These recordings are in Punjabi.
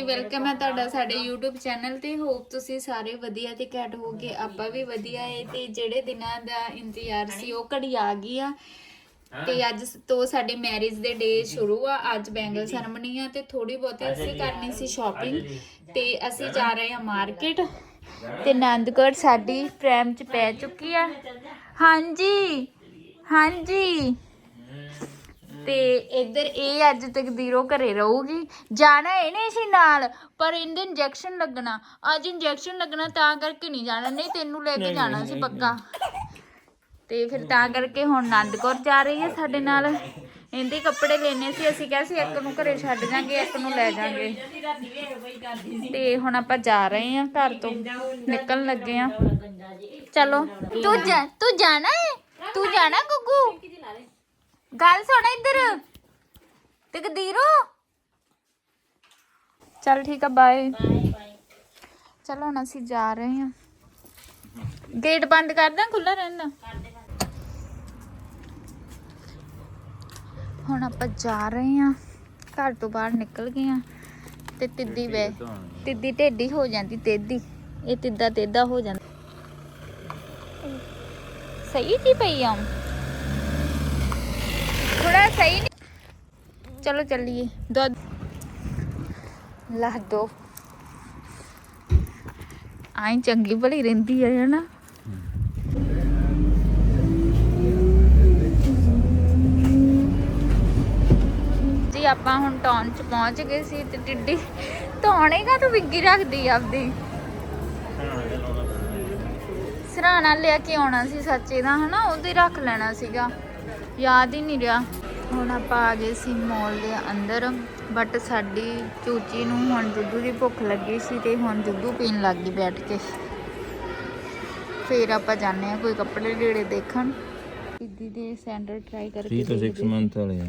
ਜੀ ਵੈਲਕਮ ਹੈ ਤੁਹਾਡਾ ਸਾਡੇ YouTube ਚੈਨਲ ਤੇ। ਹੋਪ ਤੁਸੀਂ ਸਾਰੇ ਵਧੀਆ ਤੇ ਘੈਂਟ ਹੋਗੇ ਆਪਾਂ ਵੀ ਵਧੀਆ ਏ ਤੇ ਜਿਹੜੇ ਦਿਨਾਂ ਦਾ ਇੰਤਜ਼ਾਰ ਸੀ ਉਹ ਘੜੀ ਆ ਗਈ ਆ। ਤੇ ਅੱਜ ਤੋਂ ਸਾਡੇ ਮੈਰਿਜ ਦੇ ਡੇ ਸ਼ੁਰੂ ਆ। ਅੱਜ ਬੈਂਗਲ ਸੈਰਮਨੀ ਆ ਤੇ ਥੋੜੀ ਬਹੁਤੀ ਅਸੀਂ ਕਰਨੀ ਸੀ ਸ਼ਾਪਿੰਗ ਤੇ ਅਸੀਂ ਜਾ ਰਹੇ ਹਾਂ ਮਾਰਕੀਟ ਤੇ ਨੰਦਗੜ ਸਾਡੀ ਪ੍ਰੈਮ ਚ ਪੈ ਚੁੱਕੀ ਆ। ਹਾਂਜੀ। ਹਾਂਜੀ। ਤੇ ਇੱਧਰ ਇਹ ਅੱਜ ਤਕਦੀਰੋਂ ਘਰੇ ਰਹੂਗੀ। ਜਾਣਾ ਇਹਨੇ ਸੀ ਨਾਲ ਪਰ ਇਹਦੇ ਇੰਜੈਕਸ਼ਨ ਲੱਗਣਾ। ਅੱਜ ਇੰਜੈਕਸ਼ਨ ਲੱਗਣਾ ਤਾਂ ਕਰਕੇ ਨਹੀਂ ਜਾਣਾ ਨਹੀਂ ਤੈਨੂੰ ਲੈ ਕੇ ਜਾਣਾ ਸੀ ਪੱਕਾ। ਤੇ ਫਿਰ ਤਾਂ ਕਰਕੇ ਹੁਣ ਆਨੰਦਕੌਰ ਜਾ ਰਹੀ ਹੈ ਸਾਡੇ ਨਾਲ। ਇਹਦੇ ਕੱਪੜੇ ਲੈਣੇ ਸੀ ਅਸੀਂ ਕਿਹਾ ਸੀ ਇੱਕ ਨੂੰ ਘਰੇ ਛੱਡ ਜਾਾਂਗੇ ਇੱਕ ਨੂੰ ਲੈ ਜਾਾਂਗੇ। ਤੇ ਹੁਣ ਆਪਾਂ ਜਾ ਰਹੇ ਹਾਂ ਘਰ ਤੋਂ। ਨਿਕਲਣ ਲੱਗੇ ਆ ਚਲੋ। ਤੂੰ ਜਾ ਤੂੰ ਜਾਣਾ ਹੈ ਤੂੰ ਜਾਣਾ ਗੁੱਗੂ? ਗੱਲ ਸੁਣ ਇੱਧਰ। ਤਕਦੀਰੋ ਚਲ ਠੀਕ ਆ ਬਾਏ ਚਲੋ ਹੁਣ ਅਸੀਂ ਜਾ ਰਹੇ ਹਾਂ। ਗੇਟ ਬੰਦ ਕਰ ਦਾਂ ਖੁੱਲਾ ਰਹਿਣਾ ਹੁਣ ਆਪਾਂ ਜਾ ਰਹੇ ਹਾਂ। ਘਰ ਤੋਂ ਬਾਹਰ ਨਿਕਲ ਗਏ ਹਾਂ। ਤੇ ਤਿੱਦੀ ਵੇ ਤਿੱਦੀ ਢੇਡੀ ਹੋ ਜਾਂਦੀ ਤੇਦੀ। ਇਹ ਤਿੱਦਾ ਤੇਦਾ ਹੋ ਜਾਂਦਾ। ਸਹੀ ਜੀ ਪਈ ਆ ਥੋੜਾ ਸਹੀ ਨਹੀਂ ਚਲੋ ਚੱਲੀਏ। ਦੁੱਧ। ਲਾ ਦੋ। ਆਈ ਚੰਗੀ ਭਲੀ ਰਹਿੰਦੀ ਹੈ ਹਨਾ? ਜੀ ਆਪਾਂ ਹੁਣ ਟਾਊਨ ਚ ਪਹੁੰਚ ਗਏ ਸੀ ਤੇ ਟਿੱਡੀ ਧੌਣੇਗਾ ਤੂੰ ਵਿੱਗੀ ਰੱਖਦੀ ਆਪਦੀ? ਸਰਾਣਾ ਲਿਆ ਕੇ ਆਉਣਾ ਸੀ ਸੱਚੇ ਦਾ ਹਨਾ? ਉਹਦੇ ਰੱਖ ਲੈਣਾ ਸੀਗਾ। ਯਾਦ ਹੀ ਨਹੀਂ ਰਿਹਾ। ਹੁਣ ਆਪਾਂ ਆ ਗਏ ਸੀ ਮਾਲ ਦੇ ਅੰਦਰ ਬਟ ਸਾਡੀ ਚੂਚੀ ਨੂੰ ਹੁਣ ਦੁੱਧੂ ਦੀ ਭੁੱਖ ਲੱਗੀ ਸੀ ਤੇ ਹੁਣ ਦੁੱਧੂ ਪੀਣ ਲੱਗ ਗਈ ਬੈਠ ਕੇ। ਫੇਰ ਆਪਾਂ ਜਾਂਦੇ ਆ ਕੋਈ ਕੱਪੜੇ ਲੀੜੇ ਦੇਖਣ। ਦੀਦੀ ਦੇ ਸੈਂਡਲ ਟਰਾਈ ਕਰਕੇ 3 ਤੋਂ 6 ਦੇਖਦੇ। ਹਾਂ। ਮੰਥ ਵਾਲੇ ਆ।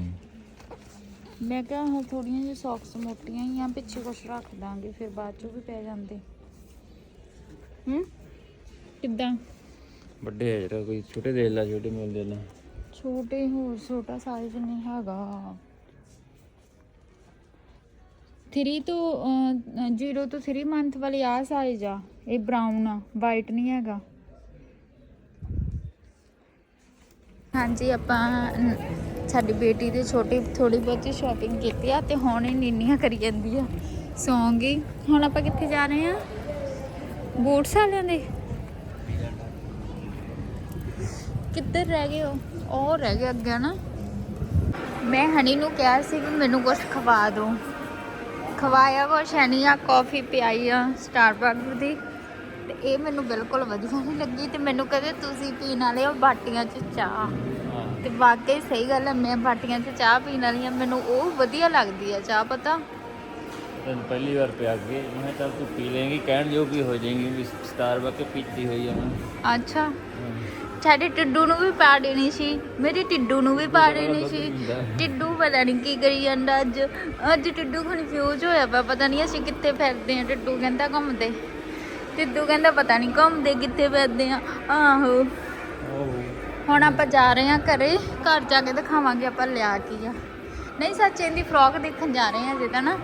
ਮੈਂ ਕਿਹਾ ਹੁਣ ਥੋੜੀਆਂ ਜਿਹੀਆਂ ਸੌਕਸ ਮੋਟੀਆਂ ਹੀ ਆ ਪਿੱਛੇ ਕੁਛ ਰੱਖ ਦਾਂਗੇ ਫਿਰ ਬਾਅਦ ਚੋਂ ਵੀ ਪੈ ਜਾਂਦੇ। ਹੂੰ? ਕਿੱਦਾਂ? ਵੱਡੇ ਆ ਜਿਹੜਾ ਕੋਈ ਛੋਟੇ ਦੇਖ ਲੈ ਛੋਟੇ ਮਿਲ ਦੇ ਲੈ ਛੋਟੇ ਹੋਰ ਛੋਟਾ ਸਾਈਜ਼ ਨਹੀਂ ਹੈਗਾ। 3 ਤੋਂ 0 ਤੋਂ 3 ਮੰਥ ਵਾਲੀ ਆ ਸਾਈਜ਼ ਆ। ਇਹ ਬਰਾਊਨ ਆ ਵਾਈਟ ਨਹੀਂ ਹੈਗਾ। ਹਾਂਜੀ, ਆਪਾਂ ਸਾਡੀ ਬੇਟੀ ਦੇ ਛੋਟੀ ਥੋੜੀ ਬਹੁਤੀ ਸ਼ਾਪਿੰਗ ਕੀਤੀ ਆ ਤੇ ਹੁਣ ਇਹ ਨੀਨੀਆਂ ਕਰੀ ਜਾਂਦੀ ਆ। ਸੌਂਗੀ। ਹੁਣ ਆਪਾਂ ਕਿੱਥੇ ਜਾ ਰਹੇ ਆ? ਬੂਟਸ ਵਾਲਿਆਂ ਦੇ। ਕਿੱਧਰ ਰਹਿ ਗਏ ਉਹ? ਉਹ ਰਹਿ ਗਏ ਅੱਗੇ ਨਾ। ਮੈਂ ਹਨੀ ਨੂੰ ਕਿਹਾ ਸੀ ਕਿ ਮੈਨੂੰ ਕੁਝ ਖਵਾ ਦਿਓ ਖਵਾਇਆ ਕੁਛ ਹੈ ਨਹੀਂ ਆ ਕਾਫੀ ਪਿਆਈ ਆ ਸਟਾਰਬਕਸ ਦੀ। ਤੇ ਇਹ ਮੈਨੂੰ ਬਿਲਕੁਲ ਵਧੀਆ ਨਹੀਂ ਲੱਗੀ ਤੇ ਮੈਨੂੰ ਕਹਿੰਦੇ ਤੁਸੀਂ ਪੀਣ ਵਾਲੇ ਹੋ ਬਾਟੀਆਂ 'ਚ ਚਾਹ। ਤੇ ਵਾਕਈ ਸਹੀ ਗੱਲ ਹੈ ਮੈਂ ਬਾਟੀਆਂ 'ਚ ਚਾਹ ਪੀਣ ਵਾਲੀ ਆ ਮੈਨੂੰ ਉਹ ਵਧੀਆ ਲੱਗਦੀ ਆ ਚਾਹ ਪਤਾ। ਤੈਨੂੰ ਪਹਿਲੀ ਵਾਰ ਪਿਆ ਕੇ ਮੈਂ ਚੱਲ ਤੂੰ ਪੀ ਲੇਂਗੀ ਕਹਿਣ ਜੋ ਵੀ ਹੋ ਜਾਏਗੀ ਵੀ ਸਟਾਰਬਕ ਪੀਤੀ ਹੋਈ ਆ ਮੈਂ। ਅੱਛਾ। ਸਾਡੇ ਟਿੱਡੂ ਨੂੰ ਵੀ ਪਾ ਦੇਣੀ ਸੀ ਮੇਰੀ ਟਿੱਡੂ ਨੂੰ ਵੀ ਪਾ ਦੇਣੀ ਸੀ। ਟਿੱਡੂ ਪਤਾ ਨਹੀਂ ਕੀ ਕਰੀ ਜਾਂਦਾ ਅੱਜ। ਅੱਜ ਟਿੱਡੂ ਕਨਫਿਊਜ਼ ਹੋਇਆ ਪਿਆ ਪਤਾ ਨਹੀਂ ਅਸੀਂ ਕਿੱਥੇ ਫਿਰਦੇ ਆ ਟਿੱਡੂ ਕਹਿੰਦਾ ਘੁੰਮਦੇ। ਟਿੱਡੂ ਕਹਿੰਦਾ ਪਤਾ ਨਹੀਂ ਘੁੰਮਦੇ ਕਿੱਥੇ ਫਿਰਦੇ ਆ ਆਹੋ। ਹੁਣ ਆਪਾਂ ਜਾ ਰਹੇ ਆ ਘਰੇ। ਘਰ ਜਾ ਕੇ ਦਿਖਾਵਾਂਗੇ ਆਪਾਂ ਲਿਆ ਕੀ ਆ। ਨਹੀਂ ਸੱਚ ਇਹਦੀ ਫਰੋਕ ਦੇਖਣ ਜਾ ਰਹੇ ਆ ਜਿੱਦਾਂ ਨਾ।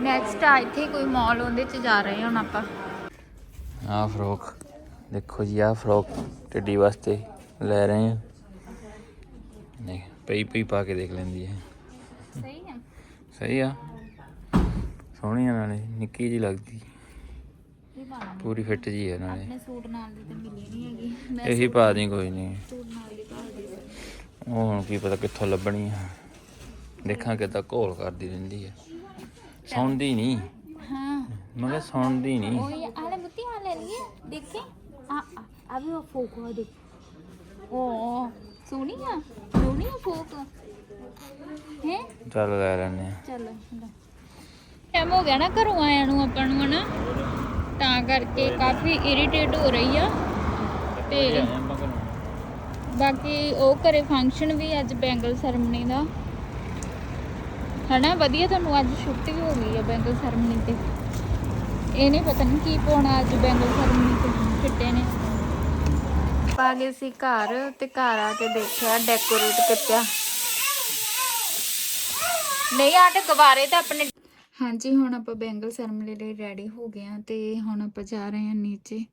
ਨੈਕਸਟ ਆ ਇੱਥੇ ਕੋਈ ਮਾਲ ਉਹਦੇ ਚ ਜਾ ਰਹੇ ਹੁਣ ਆਪਾਂ। ਆ ਫਰੋਕ ਦੇਖੋ ਜੀ ਆ ਫਰੋਕ ਟੱਡੀ ਵਾਸਤੇ ਲੈ ਰਹੇ ਆ ਦੇਖ ਪਈ ਪਈ ਪਾ ਕੇ ਦੇਖ ਲੈਂਦੀ ਹੈ। ਸਹੀ ਹੈ। ਸਹੀ ਆ। ਸੋਹਣੀ ਆ ਨਾਲੇ ਨਿੱਕੀ ਜੀ ਲੱਗਦੀ। ਪੂਰੀ ਫਿੱਟ ਜੀ ਹੈ ਨਾਲੇ। ਆਪਣੇ ਸੂਟ ਨਾਲ ਦੀ ਤਾਂ ਮਿਲੀ ਨਹੀਂ ਹੈਗੀ। ਮੈਂ ਇਹੀ ਪਾ ਦੀ ਕੋਈ ਨਹੀਂ ਸੂਟ ਨਾਲ ਦੀ ਭਾਲਦੀ ਸੀ ਉਹ ਹੁਣ ਕੀ ਪਤਾ ਕਿੱਥੋਂ ਲੱਭਣੀ ਆ। ਦੇਖਾਂ ਕਿਦਾਂ ਘੋਲ ਕਰਦੀ ਰਹਿੰਦੀ ਹੈ ਸੌਂਦੀ ਨਹੀਂ ਹਾਂ। ਮੈਂ ਕਿਹਾ ਸੌਂਦੀ ਨਹੀਂ ਉਹ ਆਲੇ ਮੁੱਤੀ ਆ ਲੈ ਲਈਏ। ਦੇਖੀ। ਆ ਆ ਆ ਵੀ ਉਹ ਫੋਕ ਆ ਦੇਖ ਉਹ ਸੋਹਣੀ ਆ ਸੋਹਣੀ ਆ ਫੋਕ। ਹੈ? ਚੱਲ ਲੈ ਲੈਣੇ ਆ। ਚੱਲ ਟਾਈਮ ਹੋ ਗਿਆ ਨਾ ਘਰੋਂ ਆਇਆ ਨੂੰ ਆਪਾਂ ਨੂੰ ਹਨਾ? ਤਾਂ ਕਰਕੇ ਕਾਫੀ ਇਰੀਟੇਟ ਹੋ ਰਹੀ ਆ। ਤੇ ਬਾਕੀ ਉਹ ਘਰੇ ਫੰਕਸ਼ਨ ਵੀ ਅੱਜ ਬੈਂਗਲ ਸੈਰਮਨੀ ਦਾ। ਹਨਾ ਵਧੀਆ ਤੁਹਾਨੂੰ ਅੱਜ ਛੁੱਟੀ ਹੋ ਗਈ ਆ ਬੈਂਗਲ ਸੈਰਮਨੀ ਤੇ। ਇਹ ਨਹੀਂ ਪਤਾ ਨਹੀਂ ਕੀ ਪਾਉਣਾ ਅੱਜ ਬੈਂਗਲ ਸੈਰਮਨੀ ਤੇ। ਫਿੱਟੇ ਨੇ। ਪਾ ਗਏ ਸੀ ਘਰ ਤੇ ਘਰ ਆ ਕੇ ਦੇਖਿਆ ਡੈਕੋਰੇਟ ਕੀਤਾ। ਨਹੀਂ ਆ ਤੇ ਗੁਬਾਰੇ ਤਾਂ ਆਪਣੇ ਹਾਂਜੀ ਹੁਣ ਆਪਾਂ ਬੈਂਗਲ ਸੈਰਮਨੀ ਲਈ ਰੈਡੀ ਹੋ ਗਏ ਆ ਤੇ ਹੁਣ ਆਪਾਂ ਜਾ ਰਹੇ ਹਾਂ ਨੀਚੇ।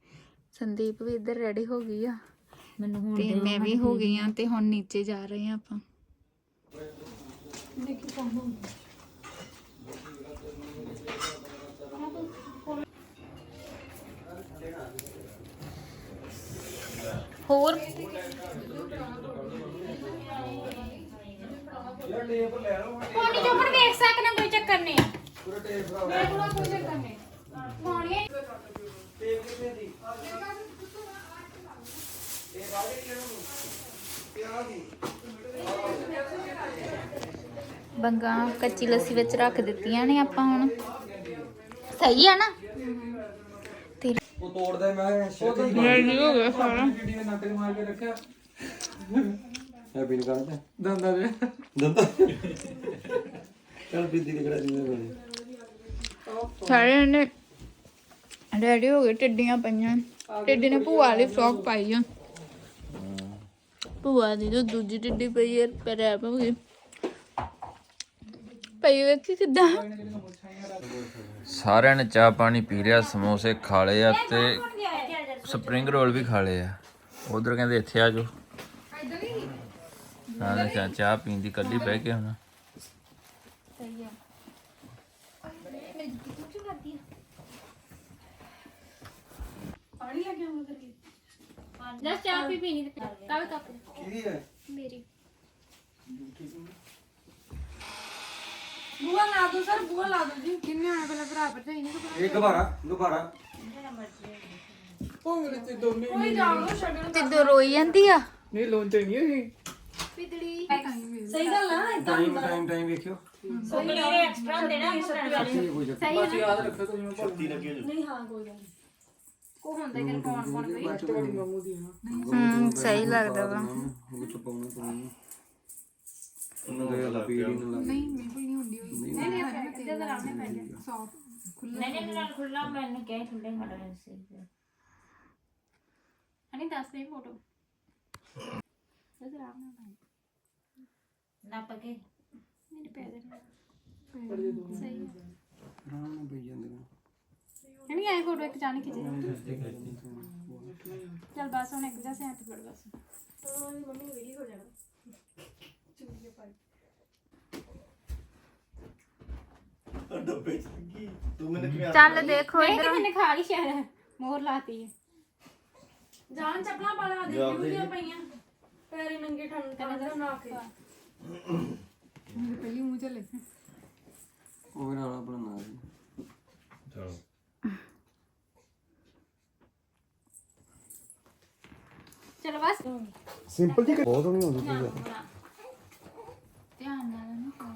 ਸੰਦੀਪ ਵੀ ਇੱਧਰ ਰੈਡੀ ਹੋ ਗਈ ਆ ਮੈਨੂੰ ਹੁਣ ਤੇ ਮੈਂ ਵੀ ਹੋ ਗਈ ਆ ਤੇ ਹੁਣ ਨੀਚੇ ਜਾ ਰਹੇ ਆ ਆਪਾਂ। ਹੋਰ? ਕੋਣੀ ਚੋਪੜ ਵੇਖ ਸਕਣਾ ਕੋਈ ਚੱਕਰ ਨਹੀਂ ਮੇਰੇ ਕੋਲ ਕੋਈ ਚੱਕਰ ਨਹੀਂ। ਬੰਗਾ ਕੱਚੀ ਲੱਸੀ ਵਿੱਚ ਰੱਖ ਦਿੱਤੀਆਂ ਨੇ ਆਪਾਂ ਹੁਣ। ਸਹੀ ਆ ਨਾ? ਉਹ ਤੋੜਦਾ ਮੈਂ ਛੇਤੀ ਰੈਡੀ ਹੋ ਗਿਆ ਸਾਰਾ ਜਿਹੜੀ ਨੇ ਨੱਕ ਮਾਰ ਕੇ ਰੱਖਿਆ। ਹੈ ਬਿਨ ਕਰਦਾ ਦੰਦਾ ਦੇ। ਦੰਦਾ ਚੱਲ ਬੀਦੀ ਦੇ ਕਿਹੜਾ ਦਿੰਦੇ ਬਣੇ। ਸਾਰੇ ਨੇ ਰੈਡੀ ਹੋ ਗਏ ਟਿੱਡੀਆਂ ਪਈਆਂ। ਟਿੱਡੀ ਨੇ ਭੂਆ ਵਾਲੀ ਫਰੋਕ ਪਾਈ ਆ। ਭੂਆ ਦੀ ਜੋ ਦੂਜੀ ਟਿੱਡੀ ਪਈ ਹੈ ਪੈਰ ਹੋ ਗਈ। ਪਈ ਵੇਖੀ ਕਿੱਦਾਂ ਸਾਰਿਆਂ ਨੇ ਚਾਹ ਪਾਣੀ ਪੀ ਲਿਆ ਸਮੋਸੇ ਖਾ ਲਏ ਆ ਤੇ ਸਪਰਿੰਗ ਰੋਲ ਵੀ ਖਾ ਲਏ ਆ। ਉਧਰ ਕਹਿੰਦੇ ਇੱਥੇ ਆ ਜਾਓ। ਹਾਂ ਦੇਖਿਆ ਚਾਹ ਪੀਣ ਦੀ ਕੱਲੀ ਬਹਿ ਕੇ ਹੁਣ। ਜਸ ਚਾਹ ਪੀ ਪੀਣੀ ਤੇ ਕਾਵੇ ਕੱਪ? ਕੀ ਹੈ? ਮੇਰੀ। ਬੂਆ ਲਾ ਦੋ ਸਰ ਬੂਆ ਲਾ ਦੋ ਜੀ ਕਿੰਨੇ ਆਏ ਪਹਿਲਾਂ ਭਰਾ ਭਰਜਾਈ ਨਹੀਂ ਇੱਕ ਦੁਬਾਰਾ ਦੁਬਾਰਾ ਕੋਈ ਜਾਣੋ ਛੱਡਣ ਤੇ ਦੋ ਰੋਈ ਜਾਂਦੀ ਆ ਸਹੀ ਗੱਲ ਆ ਟਾਈਮ ਟਾਈਮ ਟਾਈਮ ਵੇਖਿਓ ਐਕਸਟਰਾ ਦੇਣਾ ਇਹ ਕੋਈ ਚੱਕਰ ਨਹੀਂ ਹਾਂ ਕੋਈ ਗੱਲ ਨਹੀਂ ਕੋ ਹੁੰਦਾ ਕਿ ਕੌਣ ਕੌਣ ਕੋਈ ਹੂੰ ਸਹੀ ਲੱਗਦਾ ਵਾ ਉਹਨਾਂ ਦੇ ਲਾ ਪੀੜੀ ਨਾ ਨਹੀਂ ਮੇਰੇ ਕੋਲ ਨਹੀਂ ਹੁੰਦੀ ਹੋਈ। ਨਹੀਂ ਨਹੀਂ ਇੱਦਾਂ ਦਾ ਲਾਣੇ ਪੈ ਗਿਆ। ਸੌਫਟ ਨਹੀਂ ਨਹੀਂ ਨਾਲ ਖੁੱਲਾ ਮੈਨੂੰ ਕਹਿ ਖੁੱਲੇ ਮਾੜਾ ਸੀ। ਹਣੀ ਦੱਸ ਦੇ ਫੋਟੋ। ਜਦ ਰਾਮ ਨਾਲ ਨਾ ਪਕੇ ਮੇਰੇ ਪੈਰ ਦੇ ਸਹੀ ਹੈ। ਰਾਮ ਨੂੰ ਪਈ ਜਾਂਦੇ ਨੇ ਹਣੀ ਆਏ ਫੋਟੋ ਇੱਕ ਜਾਣੀ ਖਿੱਚੇ ਚੱਲ ਬਸ ਹੁਣ ਇੱਕ ਜਾ ਸੈਂਟ ਫੜ ਬਸ। ਮੰਮੀ ਵੀਡੀਓ ਹੋ ਜਾਣਾ। ਚੱਲ ਦੇਖੋ ਇਹ ਇਧਰ ਕਿਸੇ ਨੇ ਖਾ ਲਈ ਸ਼ਾਇਦ ਮੋਹਰ ਲਾਤੀ ਹੈ ਜਾਨ ਚੱਪਲਾਂ ਪਾ ਲਾ ਦੇ ਵੀਡੀਓ ਪਈਆਂ ਪੈਰੀ ਨੰਗੇ ਠੰਡ ਤੇ ਨਾ ਕੇ ਮੇਰੇ ਪਹਿਲੀ ਮੂੰਹ ਚੱਲੇ ਉਹ ਨਾਲ ਆਪਣਾ ਨਾਂ ਸੀ ਚਲੋ ਬਸ ਸਿੰਪਲ ਜੀ ਬਹੁਤ ਹੋਣੀ ਹੁੰਦੀ ਸੀ ਧਿਆਨ ਨਾਲ ਨਾ ਖਾਓ।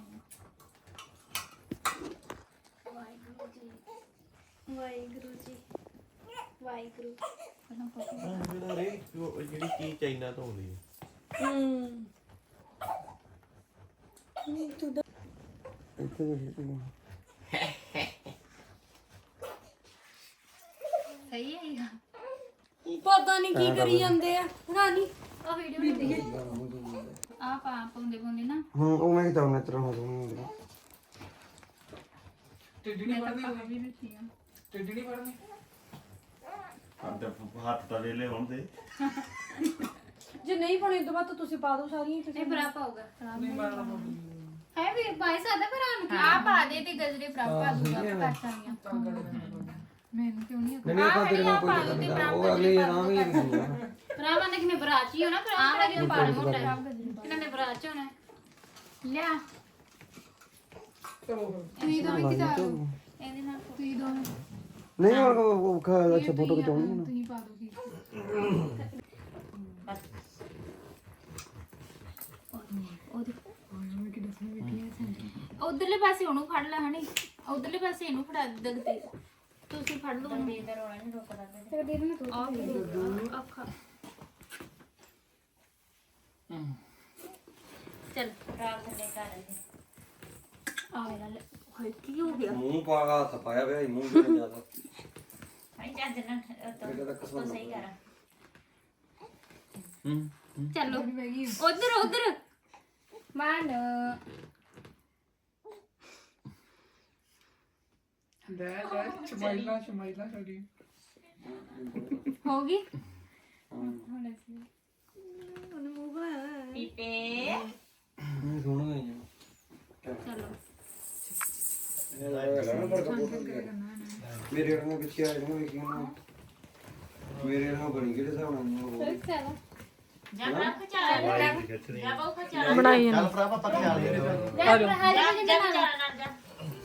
ਵਾਹਿਗੁਰੂ ਜੀ ਵਾਹਿਗੁਰੂ ਜਿਹੜਾ ਰੇ ਉਹ ਜਿਹੜੀ ਚੀਜ਼ ਚਾਈਨਾ ਤੋਂ ਆਉਂਦੀ ਹੈ ਇੱਥੇ ਵੇਖੀ ਸਹੀ ਹੈ ਇਹ ਪਤਾ ਨਹੀਂ ਕੀ ਕਰੀ ਜਾਂਦੇ ਆ। ਰਾਣੀ ਉਹ ਵੀਡੀਓ ਨਹੀਂ ਆ ਪਾ ਪਾਉਂਦੇ ਪਾਉਂਦੇ ਨਾ। ਹੂੰ ਉਹ ਮੈਂ ਕਿਹਾ ਮੈਂ ਤੇਰਾ ਹੋ। ਦੂੰਗਾ ਹੱਥ ਹੱਥ ਤਾਂ ਵੇਲੇ ਹੋਣ ਦੇ। ਜੇ ਨਹੀਂ ਪਾਉਣੇ ਤੋਂ ਬਾਅਦ ਤਾਂ ਤੁਸੀਂ ਪਾ ਦਿਓ ਸਾਰੀਆਂ ਇਹ ਭਰਾ ਪਾਊਗਾ। ਹੈ ਵੀ ਭਾਈ ਸਾਦਾ ਭਰਾ ਨੂੰ ਆ ਪਾ ਦੇ ਤੇ ਗਜਰੇ ਭਰਾ ਪਾ ਦੂਗਾ ਕਰ ਸਾਰੀਆਂ ਮੈਨੂੰ ਕਿਉਂ ਨਹੀਂ ਨਹੀਂ ਆਪਾਂ ਤੇਰੇ ਨਾਲ ਕੋਈ ਨਹੀਂ ਉਹ ਅਗਲੇ ਹੀ ਨਹੀਂ ਹੁੰਦਾ। ਭਰਾਵਾਂ ਨੇ ਕਿਨੇ ਬਰਾਚੀ ਹੋਣਾ ਭਰਾ ਆ ਵਾਲੀ ਪਾ ਦੇ। ਮੋਟਾ ਇਹਨਾਂ ਨੇ ਬਰਾਚ ਹੋਣਾ ਲਿਆ। ਤੁਸੀਂ ਦੋਵੇਂ ਕੀ ਜਾ ਰਹੇ ਹੋ ਇਹਦੇ ਨਾਲ ਤੁਸੀਂ ਦੋਵੇਂ। ਨਹੀਂ ਉਹ ਅੱਛਾ ਫੋਟੋ ਖਿਚਾਉਣੀ ਹੈ ਨਾ ਤੁਸੀਂ ਪਾ ਕੀ ਉਧਰਲੇ ਪਾਸੇ ਉਹਨੂੰ ਫੜ ਲੈ ਹਣੀ। ਉਧਰਲੇ ਪਾਸੇ ਇਹਨੂੰ ਫੜਾ ਦੇ ਦਗਤੇ ਤੁਸੀਂ ਫੜ ਲਓ ਉਹਨੂੰ। ਇਹਦਾ ਰੋਣਾ ਨਹੀਂ ਰੋਕਦਾ ਤੇ ਦੇ ਮੈਂ ਤੂੰ ਅੱਖਾਂ ਚੱਲ। ਰਾਤ ਦੇ ਘਰ ਦੇ ਆ ਮੇਰਾ ਲੈ। ਹੋਏ ਕੀ ਹੋ ਗਿਆ? ਮੂੰਹ ਪਾਗਾ ਹੱਥ ਪਾਇਆ ਪਿਆ ਸੀ, ਮੂੰਹ ਤੇ ਜ਼ਿਆਦਾ। ਹਾਂ ਚੱਜ ਨਾਲ ਇਹਦਾ ਤਾਂ ਕਸਮ ਸਹੀ ਕਰ। ਚਲੋ। ਉਧਰ ਉਧਰ। ਮਾਨ। ਲੈ ਲੈ ਚਮਾਈਲਾ ਚਮਾਈਲਾ ਸਾਡੀ। ਹੋ। ਗਈ ਪੀਪੇ। ਮੈਂ ਸੁਣ ਗਈ ਮੇਰੇ ਨਾਲ ਪਿੱਛੇ ਆ ਜਾਣਾ ਵੇਖੀ ਨਾ? ਮੇਰੇ ਨਾਲ ਬਣੀ ਕਿਹੜੇ ਹਿਸਾਬ ਨਾਲ ਉਹ। ਜਾ ਬਣਾ ਖਚਾ ਜਾ ਬਹੁ ਖਚਾ ਬਣਾਈ ਚੱਲ ਭਰਾ ਖਿਆਲ ਹੀ ਜਾ ਜਾ ਜਾ ਜਾ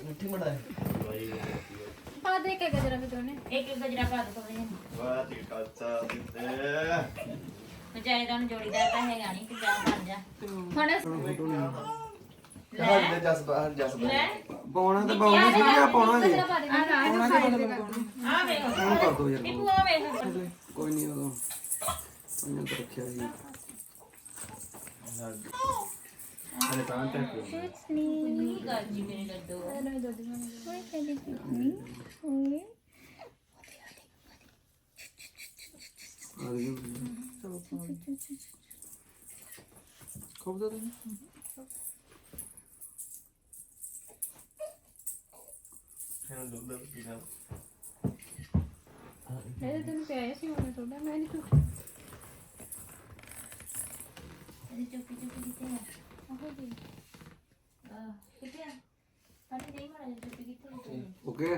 ਮੁੱਠੀ ਮੜਾ ਪਾ ਦੇ ਕੇ ਗਜਰਾ ਵੀ ਦੋਨੇ ਇੱਕ ਇੱਕ ਗਜਰਾ ਪਾ ਦੋ ਥੋੜੇ ਵਾਹ ਤੀ ਕੱਚਾ ਦਿੱਤੇ ਵਿਚਾਰੇ ਤਾਂ ਜੋੜੀਦਾਰ ਤਾਂ ਹੈਗਾ ਨਹੀਂ ਕਿ ਜਾ ਬਣ ਜਾ। ਹੁਣ ਹਾਂ ਦੇ ਜਸ ਬਾਹਰ ਜਸ ਲੈ। ਪਾਉਣਾ ਤਾਂ ਪਾਉਣਾ ਸੀ ਆ ਪਾਉਣਾ ਜੀ ਪਾ ਦੇ। ਪਾਉਣਾ ਕਿ ਬਦਲ ਆ ਵੇਖ। ਕਰ ਦੋ ਯਾਰ ਪੀਪੂ ਆ ਵੇਖ। ਕੋਈ ਨਹੀਂ ਉਦੋਂ। ਉਹਨੇ ਰੱਖਿਆ ਸੀ। ਅਰੇ ਤਾਂ ਤੱਕ ਕੀ ਕਰ ਜੀ ਮੇਰੇ ਲੱਡੂ ਆ ਗਈ ਖੋਬ ਦਾ ਤੂੰ ਹਾਂ ਦੁੱਧ ਪੀਣਾ ਇਹ ਤੈਨੂੰ ਪਿਆਇਆ ਓਕੇ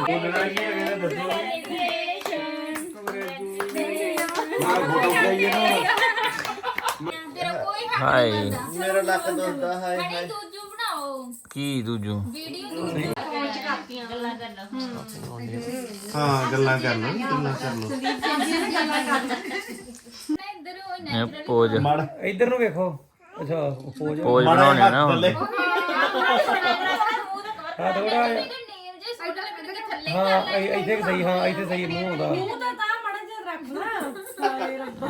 ਬੋਲਣਾ ਕੀ ਹੈ ਕਹਿੰਦਾ ਦੱਸੋ ਆ ਫੋਟੋ ਚਾਹੀਏ ਨਾ ਤੇਰਾ ਕੋਈ ਹੱਕ ਹਾਏ ਮੇਰਾ ਲੱਕ ਦੁਖਦਾ ਹਾਏ ਹਾਏ ਦੂਜੂ ਬਣਾਓ ਕੀ ਦੂਜੂ ਵੀਡੀਓ ਦੂਜੂ ਹਾਂ ਗੱਲਾਂ ਕਰ ਲਓ ਗੱਲਾਂ ਕਰ ਲਓ ਇਹ ਪੋਜ ਮੜ ਇੱਧਰ ਨੂੰ ਵੇਖੋ ਅੱਛਾ ਪੋਜ ਪੋਜ ਬਣਾਉਣੇ ਨਾ ਹੁਣ ਹਾਂ ਥੋੜਾ ਨੇਲ ਜੇ ਸੂਟ ਲੱਗ ਕੇ ਥੱਲੇ ਹਾਂ ਇ- ਇੱਥੇ ਵੀ ਸਹੀ ਹਾਂ ਇੱਥੇ ਸਹੀ ਮੂੰਹ ਹੁੰਦਾ ਮੂੰਹ ਤਾਂ ਤਾਂ ਮੜਾ ਜਿਹਾ ਰੱਬਾ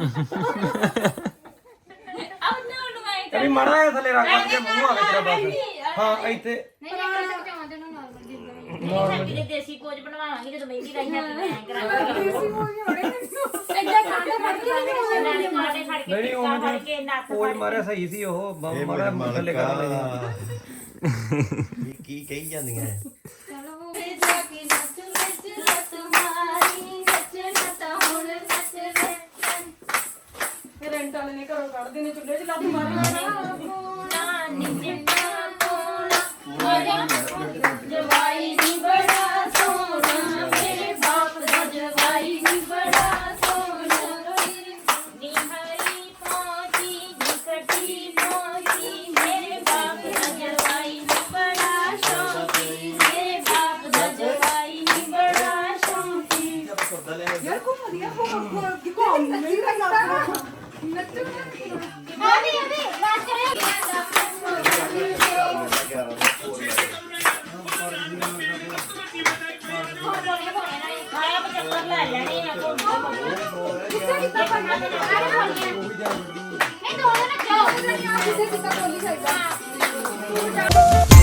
ਆਹ ਨੂੰ ਨੂੰ ਮੈਂ ਕਰੀ ਮਾੜਾ ਜਿਹਾ ਥੱਲੇ ਰੱਖ ਕੇ ਮੂੰਹ ਆ ਗਿਆ ਤੇਰਾ ਬਸ ਹਾਂ ਇੱਥੇ ਨਹੀਂ ਨਹੀਂ ਕਰ ਸਕਦੇ ਆਉਂਦੇ ਨੂੰ ਨਾਰਮਲ ਜਿੱਦਾਂ ਹੈਪੀ ਦੇ ਦੇਸੀ ਕੋਚ ਬਣਵਾਵਾਂਗੇ ਜਦੋਂ ਮਹਿੰਦੀ ਹੈਪੀ ਮੈਂ ਕਰਾਂਗੇ ਨਹੀਂ ਮਾਰੇ ਕੇ ਮਾਰਿਆ ਸਹੀ ਸੀ ਉਹ ਕਰ ਕਹੀ ਜਾਂਦੀਆਂ ਐ? ਚਲੋ ਵੇ ਜਾ ਕੇ ਨੱਚ ਨੱਚ ਲੱਤ ਮਾਰੀ ਨੱਚਣਾ ਤਾਂ ਹੁਣ ਨੱਚ ਲੈ ਰੈਂਟ ਵਾਲੇ ਨੇ ਘਰੋਂ ਕੱਢਦੇ ਨੇ ਚੁੱਲ੍ਹੇ 'ਚ ਲੱਤ ਮਾਰਨਾ ਕੋਣਾ ਨਿਜਣਾ ਕੋਣਾ ਕਿ ਕੋਮ ਨਹੀਂ ਲੱਗਦਾ ਅਭੀ ਅਭੀ ਬਾਤ ਕਰੇ ਆਇਆ ਚੱਕਰ